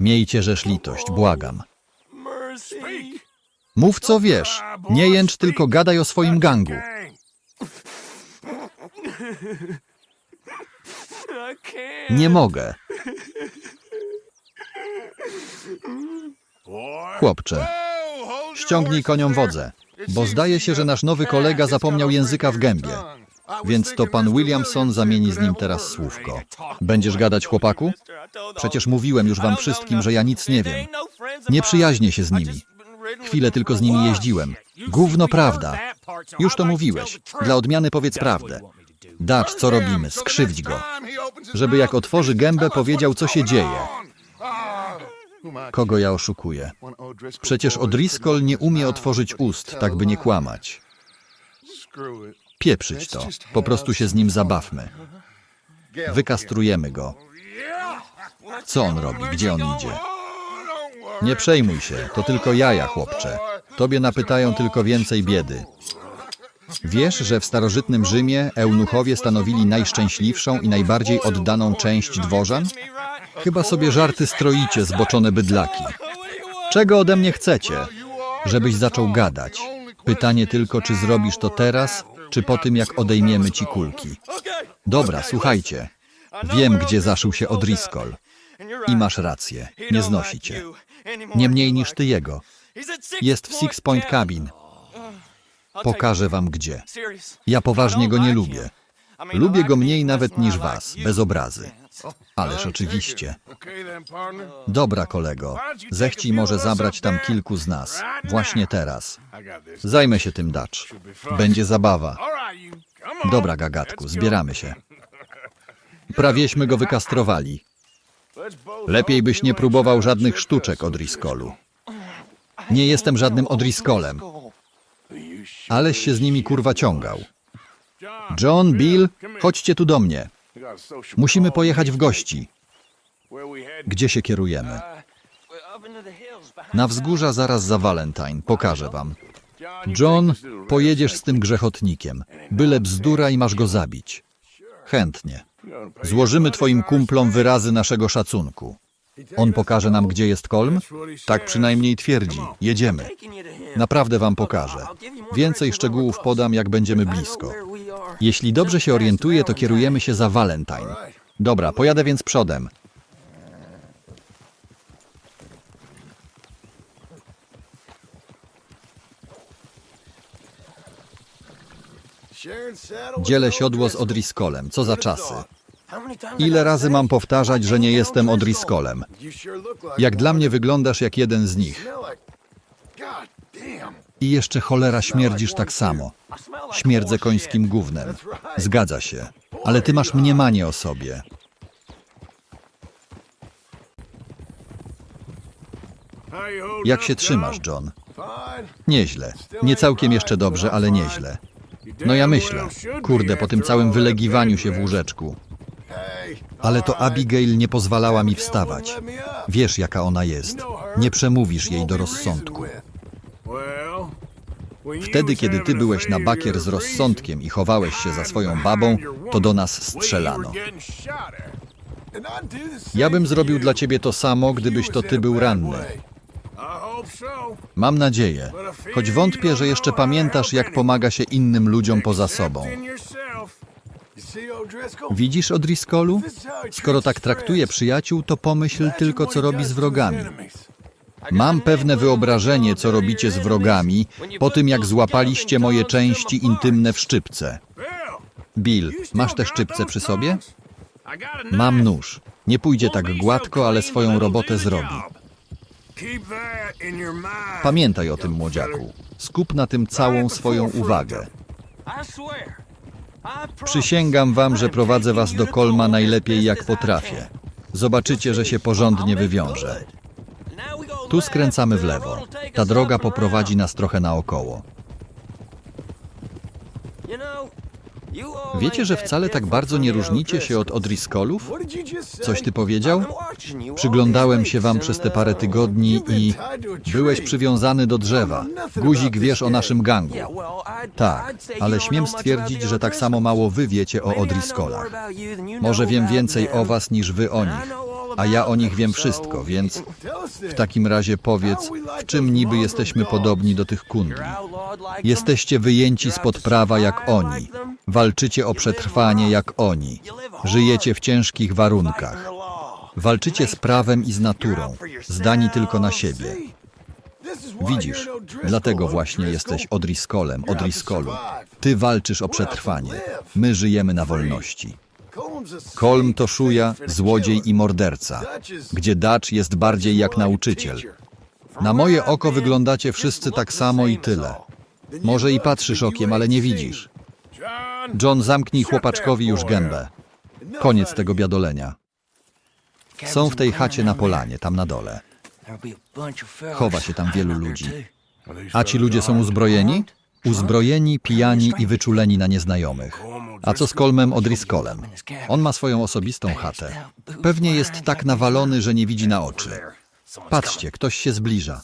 Miejcie rzesz litość, błagam. Mów co wiesz. Nie jęcz, tylko gadaj o swoim gangu. Nie mogę. Chłopcze, ściągnij koniom wodzę, bo zdaje się, że nasz nowy kolega zapomniał języka w gębie. Więc to pan Williamson zamieni z nim teraz słówko. Będziesz gadać, chłopaku? Przecież mówiłem już wam wszystkim, że ja nic nie wiem. Nie przyjaźnię się z nimi. Chwilę tylko z nimi jeździłem. Gówno prawda. Już to mówiłeś. Dla odmiany powiedz prawdę. Dacz, co robimy? Skrzywdź go. Żeby jak otworzy gębę, powiedział, co się dzieje. Kogo ja oszukuję? Przecież O'Driscoll nie umie otworzyć ust, tak by nie kłamać. Pieprzyć to. Po prostu się z nim zabawmy. Wykastrujemy go. Co on robi? Gdzie on idzie? Nie przejmuj się, to tylko jaja, chłopcze. Tobie napytają tylko więcej biedy. Wiesz, że w starożytnym Rzymie eunuchowie stanowili najszczęśliwszą i najbardziej oddaną część dworzan? Chyba sobie żarty stroicie, zboczone bydlaki. Czego ode mnie chcecie? Żebyś zaczął gadać. Pytanie tylko, czy zrobisz to teraz, czy po tym, jak odejmiemy ci kulki. Dobra, słuchajcie. Wiem, gdzie zaszył się O'Driscoll. I masz rację, nie znosi cię. Nie mniej niż ty jego. Jest w Six Point Cabin. Pokażę wam gdzie. Ja poważnie go nie lubię. Lubię go mniej nawet niż was, bez obrazy. Ależ oczywiście. Dobra, kolego. Zechciej może zabrać tam kilku z nas. Właśnie teraz. Zajmę się tym, Dacz. Będzie zabawa. Dobra, gagatku, zbieramy się. Prawieśmy go wykastrowali. Lepiej byś nie próbował żadnych sztuczek od Riscolu. Nie jestem żadnym O'Driscollem. Aleś się z nimi kurwa ciągał. John, Bill, chodźcie tu do mnie. Musimy pojechać w gości. Gdzie się kierujemy? Na wzgórza zaraz za Valentine. Pokażę wam. John, pojedziesz z tym grzechotnikiem. Byle bzdura i masz go zabić. Chętnie. Złożymy twoim kumplom wyrazy naszego szacunku. On pokaże nam, gdzie jest Kolm? Tak przynajmniej twierdzi. Jedziemy. Naprawdę wam pokażę. Więcej szczegółów podam, jak będziemy blisko. Jeśli dobrze się orientuję, to kierujemy się za Valentine. Dobra, pojadę więc przodem. Dzielę siodło z O'Driscollem. Co za czasy. Ile razy mam powtarzać, że nie jestem O'Driscollem? Jak dla mnie wyglądasz jak jeden z nich. I jeszcze cholera śmierdzisz tak samo. Śmierdzę końskim gównem. Zgadza się. Ale ty masz mniemanie o sobie. Jak się trzymasz, John? Nieźle. Nie całkiem jeszcze dobrze, ale nieźle. No ja myślę. Kurde, po tym całym wylegiwaniu się w łóżeczku. Ale to Abigail nie pozwalała mi wstawać. Wiesz, jaka ona jest. Nie przemówisz jej do rozsądku. Wtedy, kiedy ty byłeś na bakier z rozsądkiem i chowałeś się za swoją babą, to do nas strzelano. Ja bym zrobił dla ciebie to samo, gdybyś to ty był ranny. Mam nadzieję, choć wątpię, że jeszcze pamiętasz, jak pomaga się innym ludziom poza sobą. Widzisz, O'Driscollu? Skoro tak traktuje przyjaciół, to pomyśl tylko, co robi z wrogami. Mam pewne wyobrażenie, co robicie z wrogami, po tym jak złapaliście moje części intymne w szczypce. Bill, masz te szczypce przy sobie? Mam nóż. Nie pójdzie tak gładko, ale swoją robotę zrobi. Pamiętaj o tym, młodziaku. Skup na tym całą swoją uwagę. Przysięgam wam, że prowadzę was do Kolma najlepiej jak potrafię. Zobaczycie, że się porządnie wywiąże. Tu skręcamy w lewo. Ta droga poprowadzi nas trochę naokoło. Wiecie, że wcale tak bardzo nie różnicie się od Odriskolów? Coś ty powiedział? Przyglądałem się wam przez te parę tygodni i byłeś przywiązany do drzewa. Guzik wiesz o naszym gangu. Tak, ale śmiem stwierdzić, że tak samo mało wy wiecie o Odriskolach. Może wiem więcej o was niż wy o nich, a ja o nich wiem wszystko, więc w takim razie powiedz, w czym niby jesteśmy podobni do tych kundli. Jesteście wyjęci spod prawa jak oni. Walczycie o przetrwanie jak oni. Żyjecie w ciężkich warunkach. Walczycie z prawem i z naturą, zdani tylko na siebie. Widzisz, dlatego właśnie jesteś Odriskolem, Odriskolu. Ty walczysz o przetrwanie. My żyjemy na wolności. Kolm to szuja, złodziej i morderca, gdzie Dacz jest bardziej jak nauczyciel. Na moje oko wyglądacie wszyscy tak samo i tyle. Może i patrzysz okiem, ale nie widzisz. John, zamknij chłopaczkowi już gębę. Koniec tego biadolenia. Są w tej chacie na polanie, tam na dole. Chowa się tam wielu ludzi. A ci ludzie są uzbrojeni? Uzbrojeni, pijani i wyczuleni na nieznajomych. A co z Kolmem Odriskolem? On ma swoją osobistą chatę. Pewnie jest tak nawalony, że nie widzi na oczy. Patrzcie, ktoś się zbliża.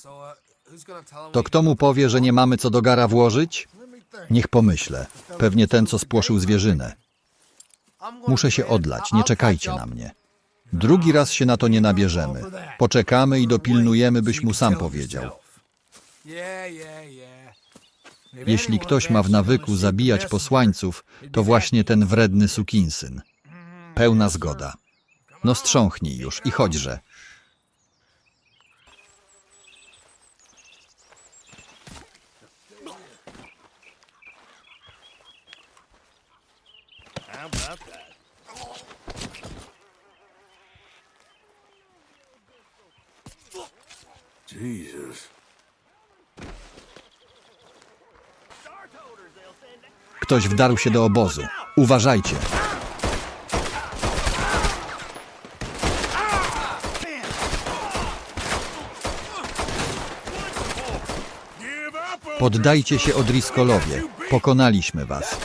To kto mu powie, że nie mamy co do gara włożyć? Niech pomyślę. Pewnie ten, co spłoszył zwierzynę. Muszę się odlać, nie czekajcie na mnie. Drugi raz się na to nie nabierzemy. Poczekamy i dopilnujemy, byś mu sam powiedział. Jeśli ktoś ma w nawyku zabijać posłańców, to właśnie ten wredny sukinsyn. Pełna zgoda. No strząchnij już i chodźże. Jesus. Ktoś wdarł się do obozu. Uważajcie. Poddajcie się Odriskolowie. Pokonaliśmy was.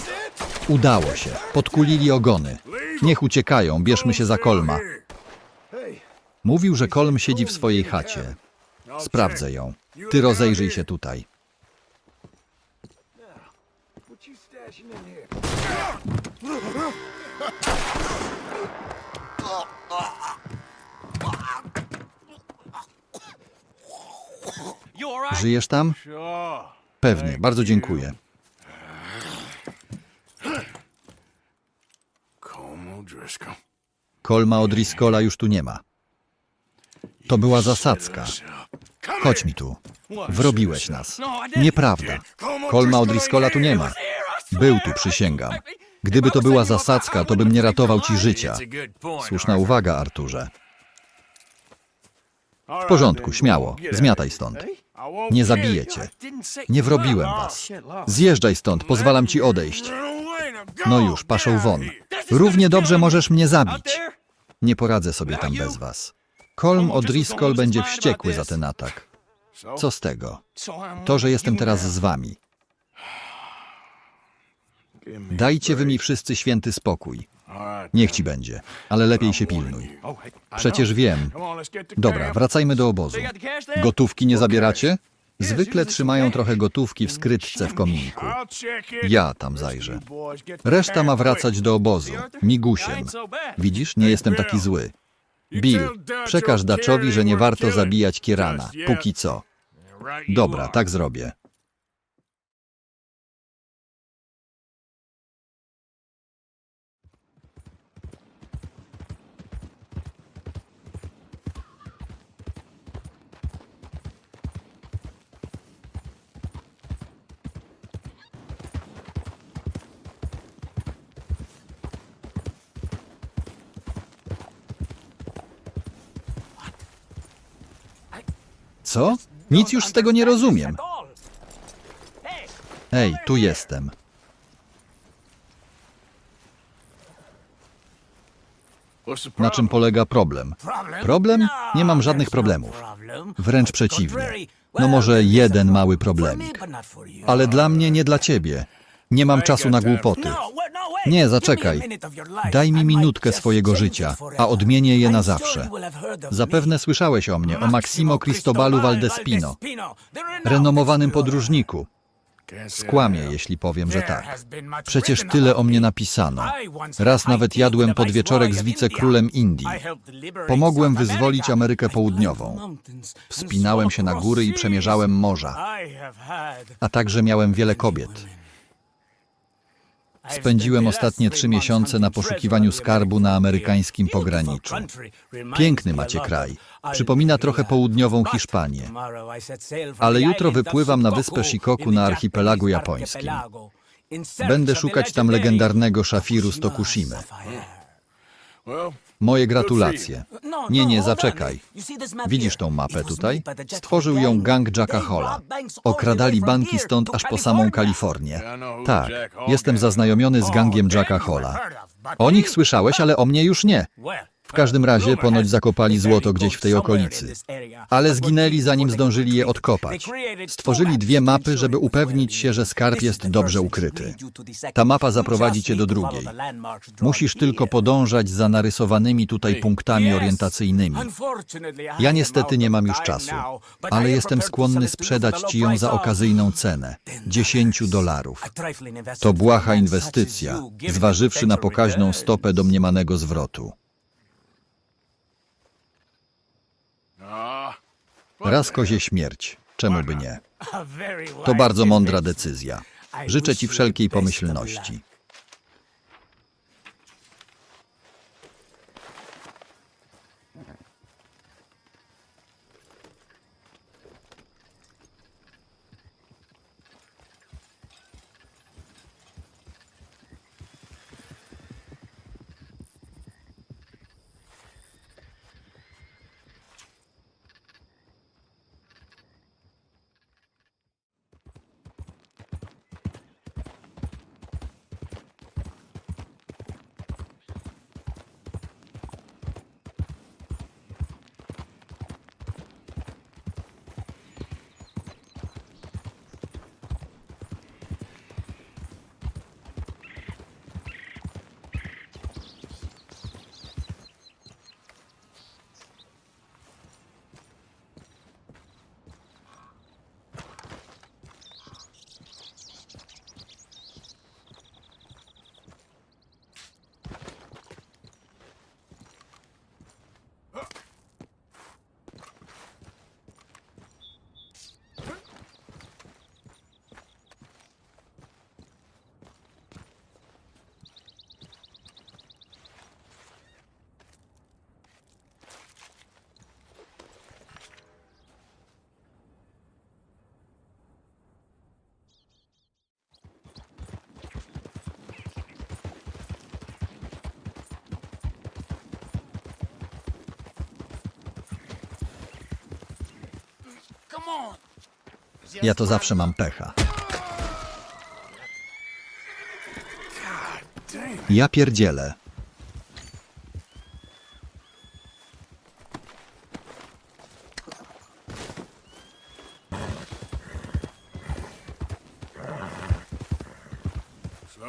Udało się. Podkulili ogony. Niech uciekają, bierzmy się za Kolma. Mówił, że Kolm siedzi w swojej chacie. Sprawdzę ją. Ty rozejrzyj się tutaj. Żyjesz tam? Pewnie, bardzo dziękuję. Kolma Odriskola już tu nie ma. To była zasadzka. Chodź mi tu. Wrobiłeś nas. Nieprawda. Kolma Odriskola tu nie ma. Był tu, przysięgam. Gdyby to była zasadzka, to bym nie ratował ci życia. Słuszna uwaga, Arturze. W porządku, śmiało. Zmiataj stąd. Nie zabiję cię. Nie wrobiłem was. Zjeżdżaj stąd, pozwalam ci odejść. No już, paszą won. Równie dobrze możesz mnie zabić. Nie poradzę sobie tam bez was. Kolm Odriskol będzie wściekły za ten atak. Co z tego? To, że jestem teraz z wami. Dajcie wy mi wszyscy święty spokój. Niech ci będzie, ale lepiej się pilnuj. Przecież wiem. Dobra, wracajmy do obozu. Gotówki nie zabieracie? Zwykle trzymają trochę gotówki w skrytce w kominku. Ja tam zajrzę. Reszta ma wracać do obozu, migusiem. Widzisz, nie jestem taki zły. Bill, przekaż Daczowi, że nie warto zabijać Kierana, póki co. Dobra, tak zrobię. Co? Nic już z tego nie rozumiem. Ej, tu jestem. Na czym polega problem? Problem? Nie mam żadnych problemów. Wręcz przeciwnie. No może jeden mały problemik. Ale dla mnie, nie dla ciebie. Nie mam czasu na głupoty. Nie, zaczekaj. Daj mi minutkę swojego życia, a odmienię je na zawsze. Zapewne słyszałeś o mnie, o Maximo Cristobalu Valdespino, renomowanym podróżniku. Skłamię, jeśli powiem, że tak. Przecież tyle o mnie napisano. Raz nawet jadłem podwieczorek z wicekrólem Indii. Pomogłem wyzwolić Amerykę Południową. Wspinałem się na góry i przemierzałem morza, a także miałem wiele kobiet. Spędziłem ostatnie trzy miesiące na poszukiwaniu skarbu na amerykańskim pograniczu. Piękny macie kraj. Przypomina trochę południową Hiszpanię. Ale jutro wypływam na wyspę Shikoku na archipelagu japońskim. Będę szukać tam legendarnego szafiru z Tokushimy. Moje gratulacje. Nie, nie, zaczekaj. Widzisz tą mapę tutaj? Stworzył ją gang Jacka Holla. Okradali banki stąd aż po samą Kalifornię. Tak, jestem zaznajomiony z gangiem Jacka Holla. O nich słyszałeś, ale o mnie już nie. W każdym razie ponoć zakopali złoto gdzieś w tej okolicy. Ale zginęli zanim zdążyli je odkopać. Stworzyli dwie mapy, żeby upewnić się, że skarb jest dobrze ukryty. Ta mapa zaprowadzi cię do drugiej. Musisz tylko podążać za narysowanymi tutaj punktami orientacyjnymi. Ja niestety nie mam już czasu, ale jestem skłonny sprzedać ci ją za okazyjną cenę 10 dolarów. To błaha inwestycja, zważywszy na pokaźną stopę domniemanego zwrotu. Raz kozie śmierć, czemu by nie? To bardzo mądra decyzja. Życzę ci wszelkiej pomyślności. Ja to zawsze mam pecha. Ja pierdzielę.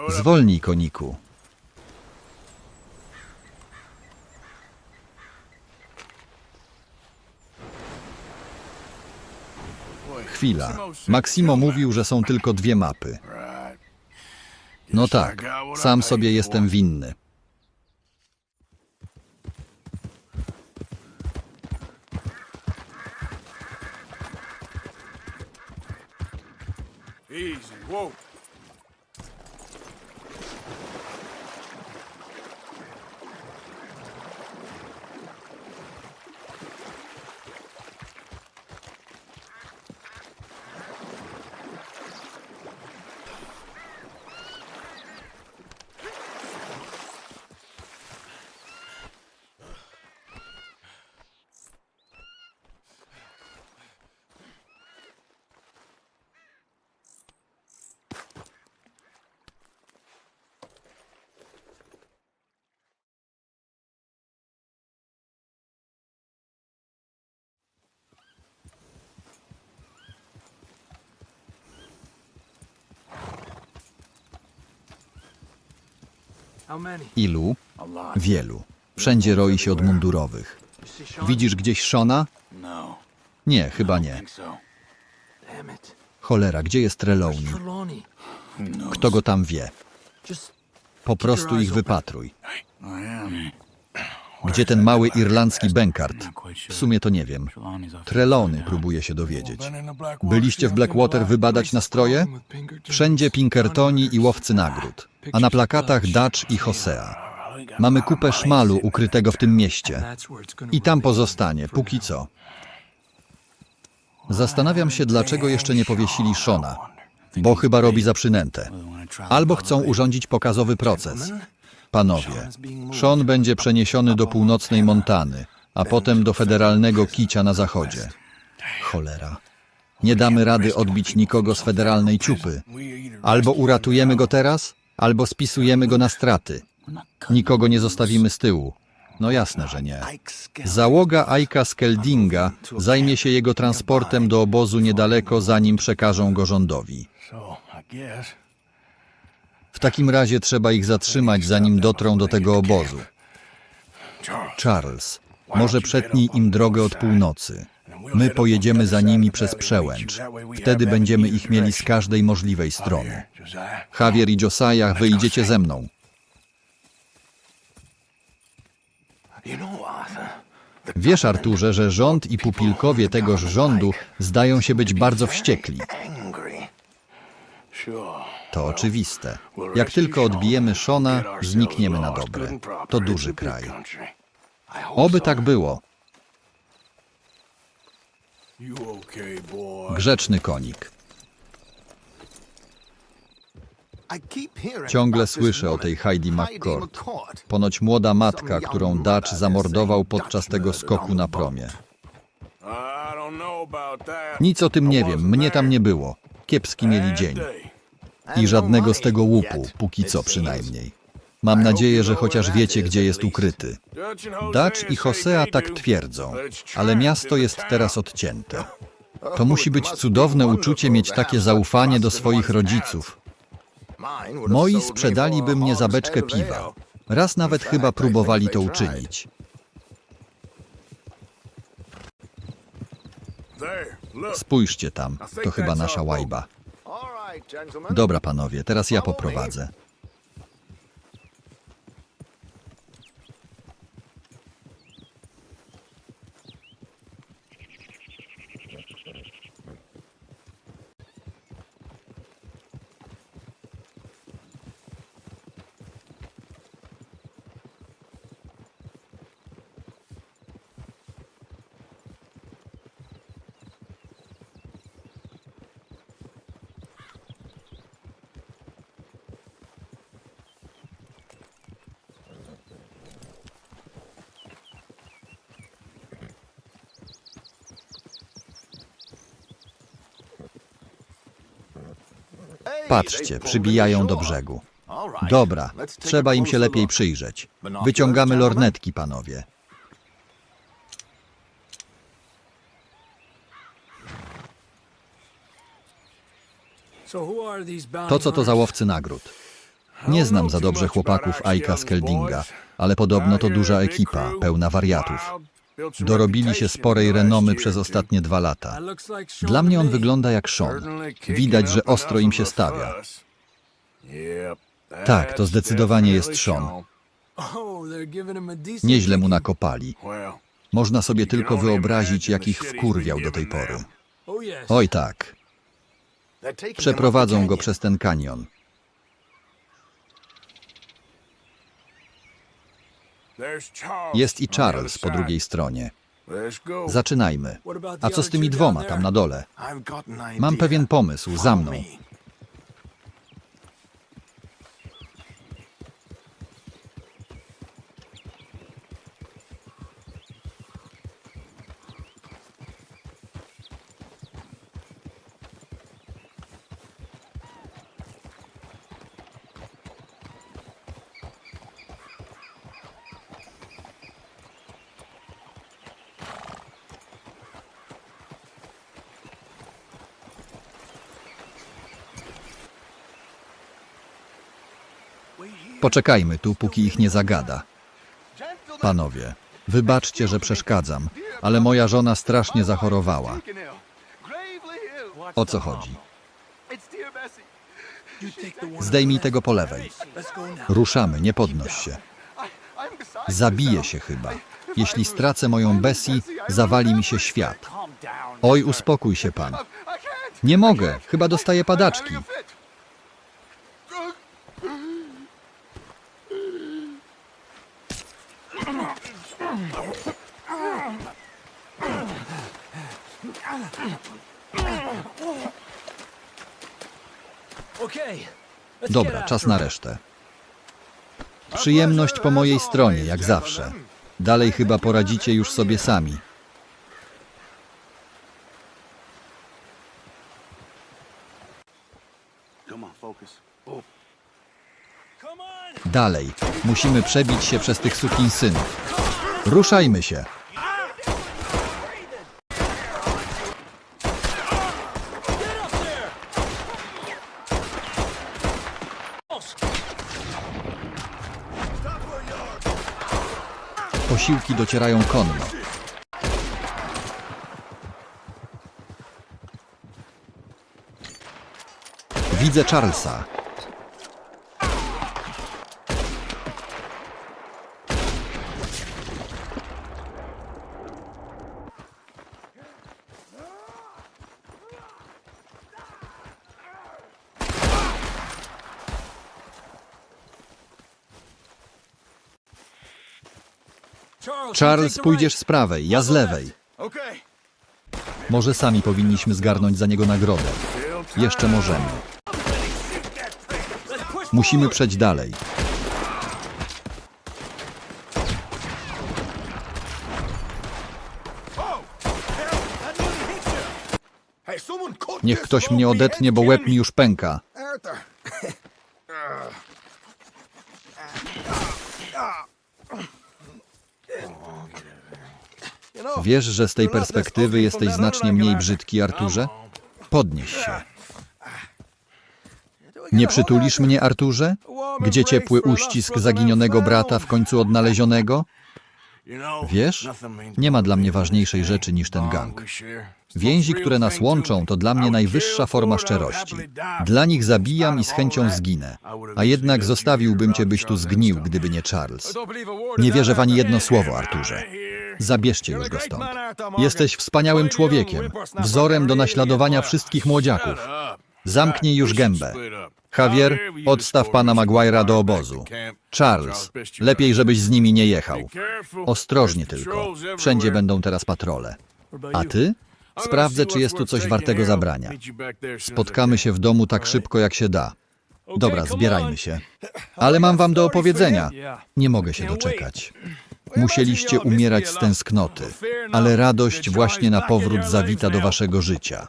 Zwolnij, koniku. Chwila. Maksimo mówił, że są tylko dwie mapy. No tak, sam sobie jestem winny. Easy, whoa. Ilu? Wielu. Wszędzie roi się od mundurowych. Widzisz gdzieś Shona? No. Nie, chyba nie. Cholera, gdzie jest Trelawney? Kto go tam wie? Po prostu ich wypatruj. Gdzie ten mały irlandzki quite W sumie to nie wiem. Trelony próbuje się dowiedzieć. Byliście w Blackwater wybadać nastroje? Wszędzie Pinkertoni i łowcy nagród, a na plakatach Dutch i Hosea. Mamy kupę szmalu ukrytego w tym mieście i tam pozostanie, póki co. Zastanawiam się, dlaczego jeszcze nie powiesili Shona, bo chyba robi za przynętę. Albo chcą urządzić pokazowy proces. Panowie, Sean będzie przeniesiony do północnej Montany, a potem do federalnego kicia na zachodzie. Cholera. Nie damy rady odbić nikogo z federalnej ciupy. Albo uratujemy go teraz, albo spisujemy go na straty. Nikogo nie zostawimy z tyłu. No jasne, że nie. Załoga Aika Skeldinga zajmie się jego transportem do obozu niedaleko, zanim przekażą go rządowi. W takim razie trzeba ich zatrzymać, zanim dotrą do tego obozu. Charles, może przetnij im drogę od północy. My pojedziemy za nimi przez przełęcz. Wtedy będziemy ich mieli z każdej możliwej strony. Javier i Josiah, wyjdziecie ze mną. Wiesz, Arturze, że rząd i pupilkowie tegoż rządu zdają się być bardzo wściekli. To oczywiste. Jak tylko odbijemy Shona, znikniemy na dobre. To duży kraj. Oby tak było. Grzeczny konik. Ciągle słyszę o tej Heidi McCord. Ponoć młoda matka, którą Dutch zamordował podczas tego skoku na promie. Nic o tym nie wiem, mnie tam nie było. Kiepski mieli dzień. I żadnego z tego łupu, póki co przynajmniej. Mam nadzieję, że chociaż wiecie, gdzie jest ukryty. Dutch i Hosea tak twierdzą, ale miasto jest teraz odcięte. To musi być cudowne uczucie mieć takie zaufanie do swoich rodziców. Moi sprzedaliby mnie za beczkę piwa. Raz nawet chyba próbowali to uczynić. Spójrzcie tam, to chyba nasza łajba. Dobra, panowie, teraz ja poprowadzę. Patrzcie, przybijają do brzegu. Dobra, trzeba im się lepiej przyjrzeć. Wyciągamy lornetki, panowie. To co to za łowcy nagród? Nie znam za dobrze chłopaków Aika Skeldinga, ale podobno to duża ekipa, pełna wariatów. Dorobili się sporej renomy przez ostatnie dwa lata. Dla mnie on wygląda jak Sean. Widać, że ostro im się stawia. Tak, to zdecydowanie jest Sean. Nieźle mu nakopali. Można sobie tylko wyobrazić, jak ich wkurwiał do tej pory. Oj tak, przeprowadzą go przez ten kanion. Jest i Charles po drugiej stronie. Zaczynajmy. A co z tymi dwoma tam na dole? Mam pewien pomysł, za mną. Poczekajmy tu, póki ich nie zagada. Panowie, wybaczcie, że przeszkadzam, ale moja żona strasznie zachorowała. O co chodzi? Zdejmij tego po lewej. Ruszamy, nie podnoś się. Zabiję się chyba. Jeśli stracę moją Bessie, zawali mi się świat. Oj, uspokój się pan. Nie mogę, chyba dostaję padaczki. Dobra, czas na resztę. Przyjemność po mojej stronie, jak zawsze. Dalej chyba poradzicie już sobie sami. Dalej. Musimy przebić się przez tych sukinsynów. Ruszajmy się. Posiłki docierają konno. Widzę Charlesa. Charles, pójdziesz z prawej, ja z lewej. Może sami powinniśmy zgarnąć za niego nagrodę. Jeszcze możemy. Musimy przejść dalej. Niech ktoś mnie odetnie, bo łeb mi już pęka. Wiesz, że z tej perspektywy jesteś znacznie mniej brzydki, Arturze? Podnieś się. Nie przytulisz mnie, Arturze? Gdzie ciepły uścisk zaginionego brata w końcu odnalezionego? Wiesz, nie ma dla mnie ważniejszej rzeczy niż ten bond gang. Więzi, które nas łączą, to dla mnie najwyższa forma szczerości. Dla nich zabijam i z chęcią zginę. A jednak zostawiłbym cię, byś tu zgnił, gdyby nie Charles. Nie wierzę w ani jedno słowo, Arturze. Zabierzcie już go stąd. Jesteś wspaniałym człowiekiem, wzorem do naśladowania wszystkich młodziaków. Zamknij już gębę. Javier, odstaw pana Maguire'a do obozu. Charles, lepiej, żebyś z nimi nie jechał. Ostrożnie tylko. Wszędzie będą teraz patrole. A ty? Sprawdzę, czy jest tu coś wartego zabrania. Spotkamy się w domu tak szybko, jak się da. Dobra, zbierajmy się. Ale mam wam do opowiedzenia. Nie mogę się doczekać. Musieliście umierać z tęsknoty, ale radość właśnie na powrót zawita do waszego życia.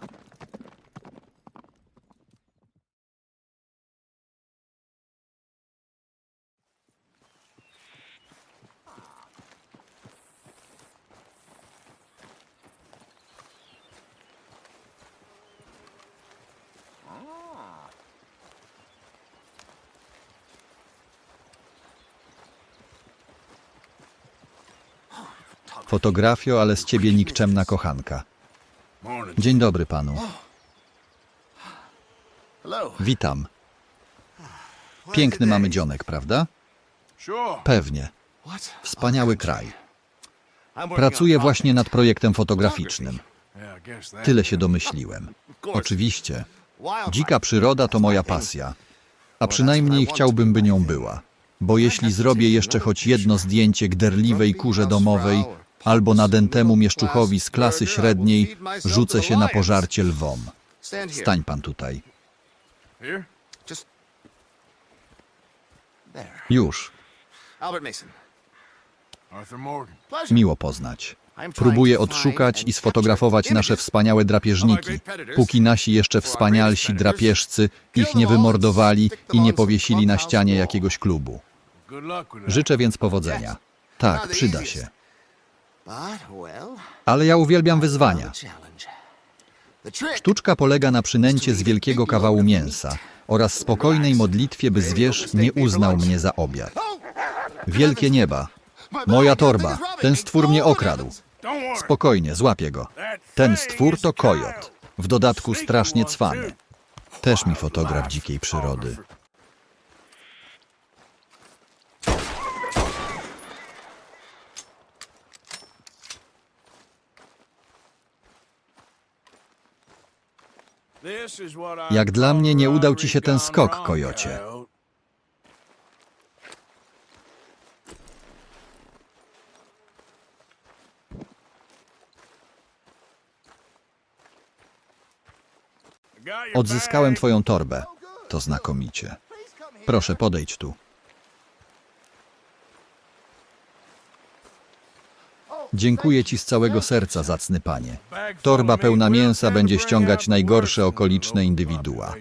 Fotografio, ale z ciebie nikczemna kochanka. Dzień dobry panu. Witam. Piękny mamy dzionek, prawda? Pewnie. Wspaniały kraj. Pracuję właśnie nad projektem fotograficznym. Tyle się domyśliłem. Oczywiście. Dzika przyroda to moja pasja. A przynajmniej chciałbym, by nią była. Bo jeśli zrobię jeszcze choć jedno zdjęcie gderliwej kurze domowej albo nadętemu mieszczuchowi z klasy średniej, rzucę się na pożarcie lwom. Stań pan tutaj. Już. Miło poznać. Próbuję odszukać i sfotografować nasze wspaniałe drapieżniki, póki nasi jeszcze wspanialsi drapieżcy ich nie wymordowali i nie powiesili na ścianie jakiegoś klubu. Życzę więc powodzenia. Tak, przyda się. Ale ja uwielbiam wyzwania. Sztuczka polega na przynęcie z wielkiego kawału mięsa, oraz spokojnej modlitwie, by zwierz nie uznał mnie za obiad. Wielkie nieba, moja torba, ten stwór mnie okradł. Don't worry. Spokojnie, złapię go. Ten stwór to kojot. W dodatku strasznie cwany. Też mi fotograf dzikiej przyrody. Jak dla mnie nie udał ci się ten skok, kojocie. Odzyskałem twoją torbę. To znakomicie. Proszę, podejdź tu. Dziękuję ci z całego serca, zacny panie. Torba pełna mięsa będzie ściągać najgorsze okoliczne indywidua.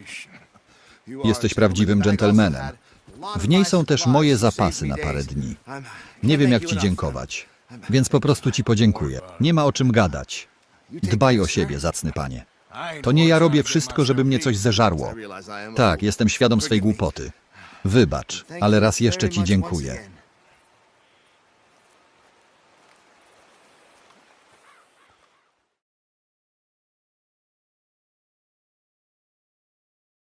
Jesteś prawdziwym dżentelmenem. W niej są też moje zapasy na parę dni. Nie wiem, jak ci dziękować, więc po prostu ci podziękuję. Nie ma o czym gadać. Dbaj o siebie, zacny panie. To nie ja robię wszystko, żeby mnie coś zeżarło. Tak, jestem świadom swej głupoty. Wybacz, ale raz jeszcze ci dziękuję.